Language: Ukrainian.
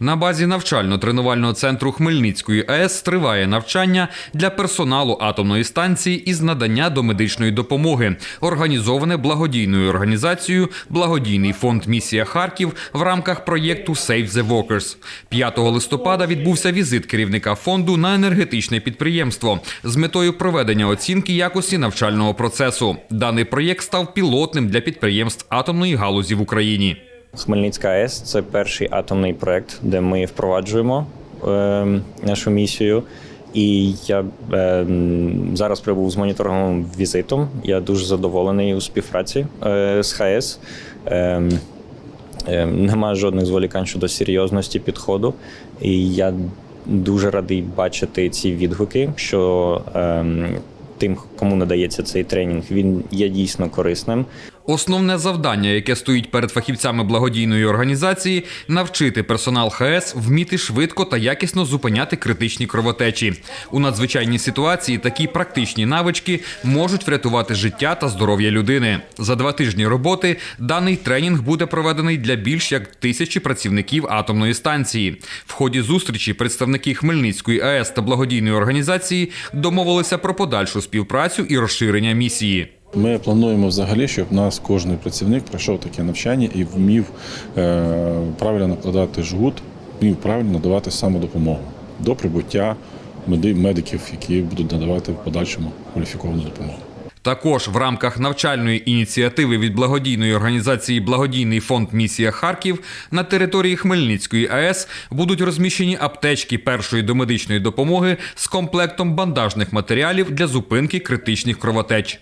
На базі навчально-тренувального центру Хмельницької АЕС триває навчання для персоналу атомної станції із надання домедичної допомоги, організоване благодійною організацією Благодійний фонд Місія Харків в рамках проєкту Save the Workers. 5 листопада відбувся візит керівника фонду на енергетичне підприємство з метою проведення оцінки якості навчального процесу. Даний проєкт став пілотним для підприємств атомної галузі в Україні. Хмельницька АЕС це перший атомний проект, де ми впроваджуємо е, нашу місію. І я е, зараз прибув з моніторинговим візитом. Я дуже задоволений у співпраці е, з ХАЕС. Е, е, немає жодних зволікань щодо серйозності підходу. І я дуже радий бачити ці відгуки, що е, тим, кому надається цей тренінг, він є дійсно корисним. Основне завдання, яке стоїть перед фахівцями благодійної організації, навчити персонал ХС вміти швидко та якісно зупиняти критичні кровотечі. У надзвичайній ситуації такі практичні навички можуть врятувати життя та здоров'я людини. За два тижні роботи даний тренінг буде проведений для більш як тисячі працівників атомної станції. В ході зустрічі представники Хмельницької АЕС та благодійної організації домовилися про подальшу співпрацю і розширення місії. Ми плануємо взагалі, щоб нас кожен працівник пройшов таке навчання і вмів е, правильно накладати жгут, вмів правильно надавати самодопомогу до прибуття меди- медиків, які будуть надавати в подальшому кваліфіковану допомогу. Також в рамках навчальної ініціативи від благодійної організації Благодійний фонд Місія Харків на території Хмельницької АЕС будуть розміщені аптечки першої домедичної допомоги з комплектом бандажних матеріалів для зупинки критичних кровотеч.